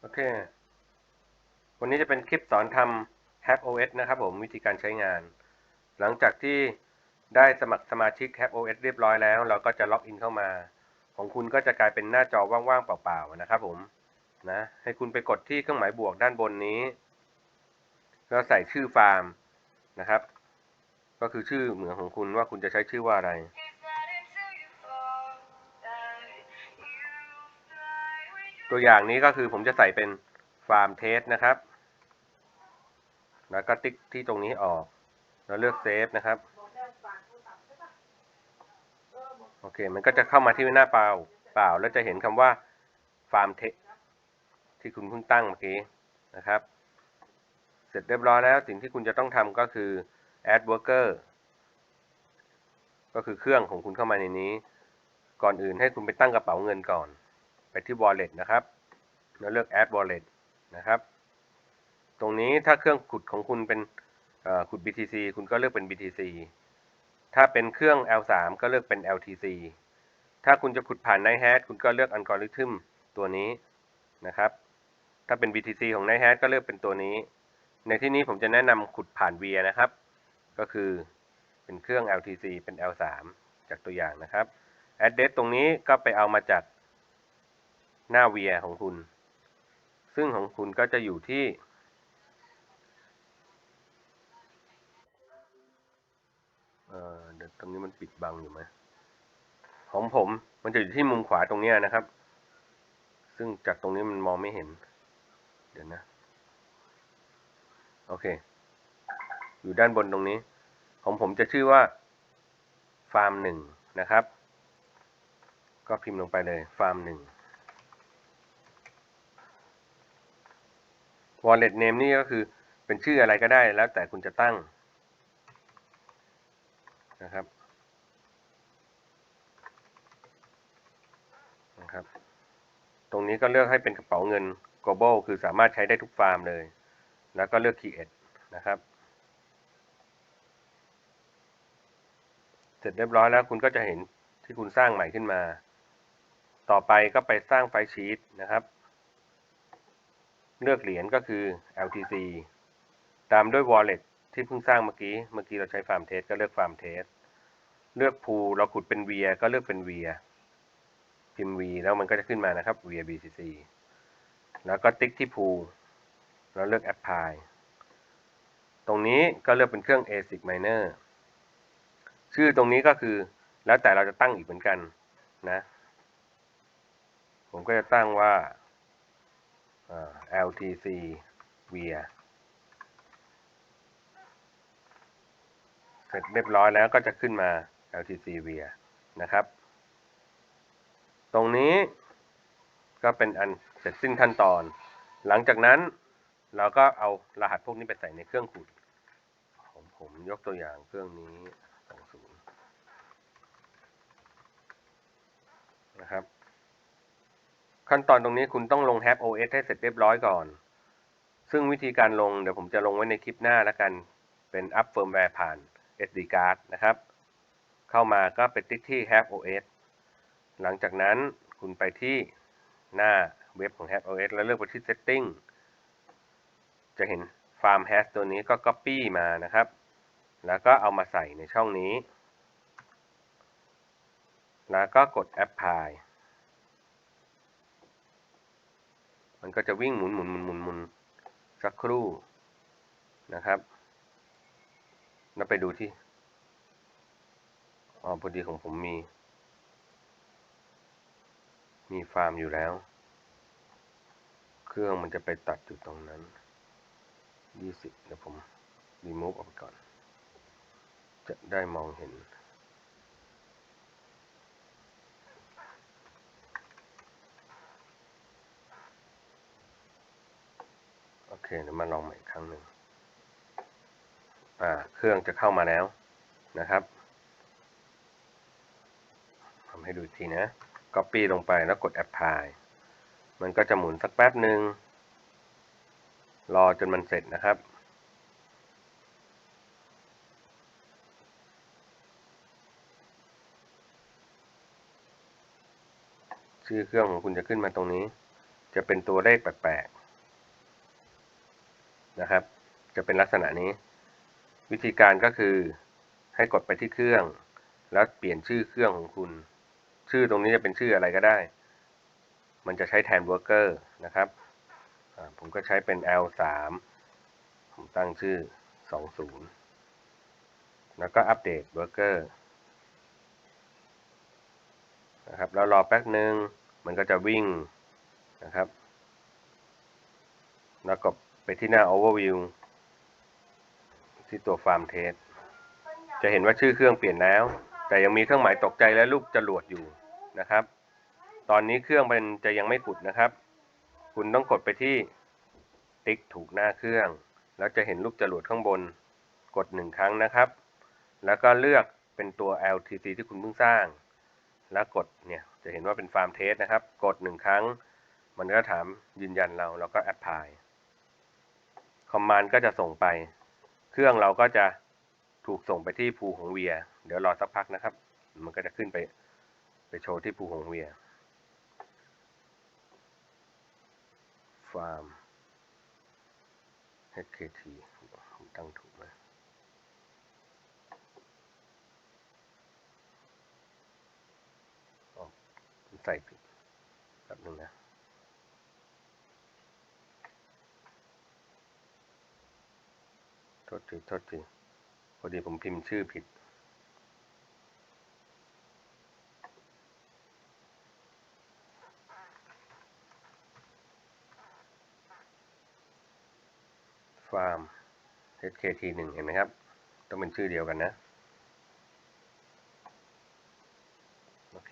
โอเค วันนี้จะเป็นคลิปสอนทำ Hack OS นะครับผมวิธีการใช้งาน หลังจากที่ได้สมัครสมาชิก Hack OS เรียบร้อยแล้ว เราก็จะล็อกอินเข้ามา ของคุณก็จะกลายเป็นหน้าจอว่างๆ เปล่าๆ นะครับผมนะให้คุณไปกดที่เครื่องหมายบวกด้านบนนี้ แล้วใส่ชื่อฟาร์มนะครับ ก็คือชื่อเหมือนของคุณว่าคุณจะใช้ชื่อว่าอะไร ตัวอย่างนี้ก็คือผมจะใส่เป็นฟาร์มเทสนะครับ แล้วก็ติ๊กที่ตรงนี้ออก แล้วเลือกเซฟนะครับ โอเค มันก็จะเข้ามาที่หน้าเปล่าเปล่า แล้วจะเห็นคำว่าฟาร์มเทสที่คุณเพิ่งตั้งเมื่อกี้นะครับ เสร็จเรียบร้อยแล้วสิ่งที่คุณจะต้องทำก็คือ add worker ก็คือเครื่องของคุณเข้ามาในนี้ ก่อนอื่นให้คุณไปตั้งกระเป๋าเงินก่อน ที่ wallet นะครับ แล้วเลือก add wallet นะครับ ตรงนี้ถ้าเครื่องขุดของคุณเป็นขุด BTC คุณก็เลือกเป็น BTC ถ้าเป็นเครื่อง L3 ก็เลือกเป็น LTC ถ้าคุณจะขุดผ่าน NiHash คุณก็เลือก algorithm ตัวนี้นะครับ ถ้าเป็น BTC ของ NiHash ก็เลือกเป็นตัวนี้ ในที่นี้ผมจะแนะนำขุดผ่าน VIA นะครับ ก็คือเป็นเครื่อง LTC เป็น L3 จากตัวอย่างนะครับ address ตรงนี้ก็ไปเอามาจาก หน้า VIA ของคุณ ซึ่งของคุณก็จะอยู่ที่ เอ่อเดี๋ยวตรงนี้มันปิดบังอยู่ไหม ของผมมันจะอยู่ที่มุมขวาตรงนี้นะครับ ซึ่งจากตรงนี้มันมองไม่เห็น เดี๋ยวนะ โอเค อยู่ด้านบนตรงนี้ ของผมจะชื่อว่า ฟาร์มหนึ่งนะครับ ก็พิมพ์ลงไปเลย ฟาร์มหนึ่ง wallet name นี่ก็คือเป็นชื่ออะไรก็ได้แล้วแต่คุณจะตั้งนะครับนะครับ ตรงนี้ก็เลือกให้เป็นกระเป๋าเงิน global คือสามารถใช้ได้ทุกฟาร์มเลย แล้วก็เลือก create นะครับ เสร็จเรียบร้อยแล้วคุณก็จะเห็นที่คุณสร้างใหม่ขึ้นมา ต่อไปก็ไปสร้างไฟล์ชีตนะครับ เลือกเหรียญก็คือ LTC ตามด้วย wallet ที่เพิ่งสร้างเมื่อกี้ เมื่อกี้เราใช้ฟาร์มเทสก็เลือกฟาร์มเทส เลือกพูเราขุดเป็น VIA ก็เลือกเป็น VIA พิมพ์ V แล้วมันก็จะขึ้นมานะครับ VIA BCC แล้วก็ติ๊กที่พูแล้วเลือก Apply ตรงนี้ก็เลือกเป็นเครื่อง ASIC Miner ชื่อตรงนี้ก็คือแล้วแต่เราจะตั้งอีกเหมือนกันนะ ผมก็จะตั้งว่า LTC VIA เสร็จเรียบร้อยแล้วก็จะขึ้นมา LTC VIA นะครับ ตรงนี้ก็เป็นอันเสร็จสิ้นขั้นตอน หลังจากนั้นเราก็เอารหัสพวกนี้ไปใส่ในเครื่องขุด ผมผมยกตัวอย่างเครื่องนี้ 20 นะครับ ขั้นตอนตรงนี้คุณต้องลง Hack OS ให้เสร็จเรียบร้อยก่อน ซึ่งวิธีการลงเดี๋ยวผมจะลงไว้ในคลิปหน้าแล้วกัน เป็น up firmware ผ่าน SD card นะครับ เข้ามาก็ไปติ๊กที่ Hack OS หลังจากนั้นคุณไปที่หน้าเว็บของ Hack OS แล้วเลือกไปที่ Setting จะเห็น Farm Hash ตัวนี้ก็ Copy มานะครับ แล้วก็เอามาใส่ในช่องนี้ แล้วก็กด Apply มันก็จะวิ่งหมุนหมุนหมุนหมุนหมุนสักครู่นะครับ แล้วไปดูที่ อ๋อพอดีของผมมี มีฟาร์มอยู่แล้ว เครื่องมันจะไปตัดอยู่ตรงนั้นยี่สิบเดี๋ยวผมรีมูฟออกไปก่อน จะได้มองเห็น เคเดี๋ยวมาลองใหม่อีกครั้งหนึ่งอ่าเครื่องจะเข้ามาแล้วนะครับทำให้ดูทีนะ Copy ลงไปแล้วกด Apply มันก็จะหมุนสักแป๊บหนึ่งรอจนมันเสร็จนะครับ ชื่อเครื่องของคุณจะขึ้นมาตรงนี้ จะเป็นตัวเลขแปลก นะครับ จะเป็นลักษณะนี้ วิธีการก็คือให้กดไปที่เครื่อง แล้วเปลี่ยนชื่อเครื่องของคุณ ชื่อตรงนี้จะเป็นชื่ออะไรก็ได้ มันจะใช้แทน worker นะครับผมก็ใช้เป็น L3 ผมตั้งชื่อ 20 แล้วก็อัปเดต worker นะครับแล้วรอแป๊บหนึ่งมันก็จะวิ่งนะครับ แล้วก็ ไปที่หน้า overview ที่ตัว farm test จะเห็นว่าชื่อเครื่องเปลี่ยนแล้ว แต่ยังมีเครื่องหมายตกใจและรูปจรวดอยู่นะครับ ตอนนี้เครื่องมันจะยังไม่ขุดนะครับ คุณต้องกดไปที่ติ๊กถูกหน้าเครื่อง แล้วจะเห็นรูปจรวดข้างบน กดหนึ่งครั้งนะครับ แล้วก็เลือกเป็นตัว LTC ที่คุณเพิ่งสร้าง แล้วกดเนี่ยจะเห็นว่าเป็นฟาร์มเทสนะครับ กดหนึ่งครั้ง มันก็ถามยืนยันเราเราก็แอปพลาย อมมานด์ก็จะส่งไป เครื่องเราก็จะถูกส่งไปที่ภูของเวีย เดี๋ยวรอสักพักนะครับ มันก็จะขึ้นไปไปโชว์ที่ภูของเวียฟาร์ม HKT ตั้งถูกไหมใส่ผิดแป๊บนึงนะ โท ษทีโทษทีพอดีผมพิมพ์ชื่อผิด ฟาร์ม HKT1 เห็นไหมครับ ต้องเป็นชื่อเดียวกันนะ โอเค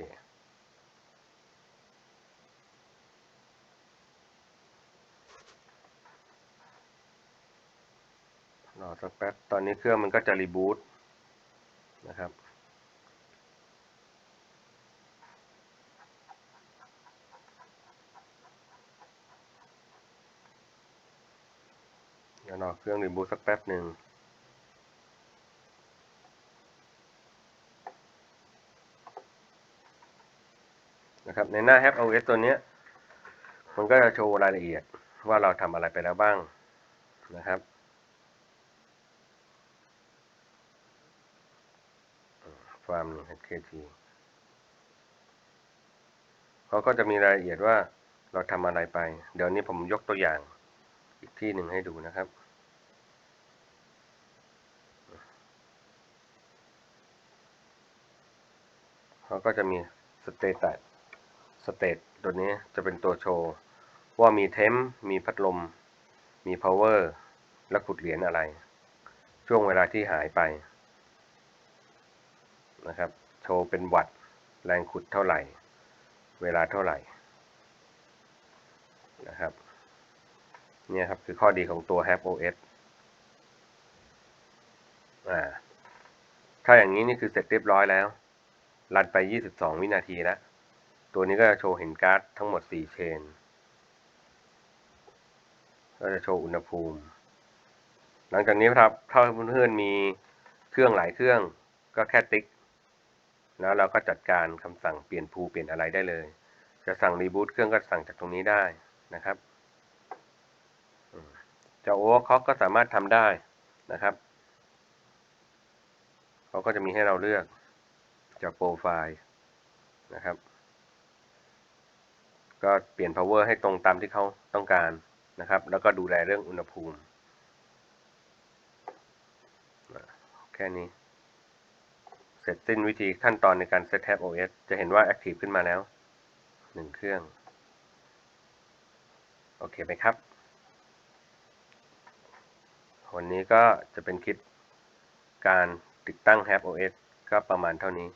รอ สักแป๊บ ตอนนี้เครื่องมันก็จะรีบูตนะครับ เดี๋ยวรอเครื่องรีบูตสักแป๊บหนึ่งนะครับ ในหน้า Have OS ตัวนี้มันก็จะโชว์รายละเอียดว่าเราทำอะไรไปแล้วบ้างนะครับ ฟาร์มหนึ่ง HKT เขาก็จะมีรายละเอียดว่าเราทำอะไรไป เดี๋ยวนี้ผมยกตัวอย่างอีกที่หนึ่งให้ดูนะครับ เขาก็จะมีสเตตัสสเตตตัวนี้จะเป็นตัวโชว์ว่ามีเทมมีพัดลม มี power และขุดเหรียญอะไร ช่วงเวลาที่หายไป นะครับ โชว์เป็นวัตต์แรงขุดเท่าไหร่ เวลาเท่าไหร่นะครับเนี่ยครับคือข้อดีของตัว Have OS อ่า ถ้าอย่างนี้นี่คือเสร็จเรียบร้อยแล้ว รันไป 22 วินาทีแล้ว ตัวนี้ก็จะโชว์เห็นการ์ดทั้งหมด 4 เชน ก็จะโชว์อุณหภูมิ หลังจากนี้ครับ ถ้าเพื่อนๆมีเครื่องหลายเครื่อง ก็แค่ติ๊ก แล้วเราก็จัดการคำสั่งเปลี่ยนภูเปลี่ยนอะไรได้เลย จะสั่งรีบูตเครื่องก็สั่งจากตรงนี้ได้นะครับจะโอเวอร์ค็อกก็สามารถทำได้นะครับเขาก็จะมีให้เราเลือกจากโปรไฟล์นะครับ ก็เปลี่ยน power ให้ตรงตามที่เขาต้องการนะครับ แล้วก็ดูแลเรื่องอุณหภูมิ แค่นี้ เสร็จสิ้นวิธีขั้นตอนในการ set tab OS จะเห็นว่า active ขึ้นมาแล้วหนึ่งเครื่อง โอเคไหมครับ วันนี้ก็จะเป็นคลิปการติดตั้ง Tab OS ก็ประมาณเท่านี้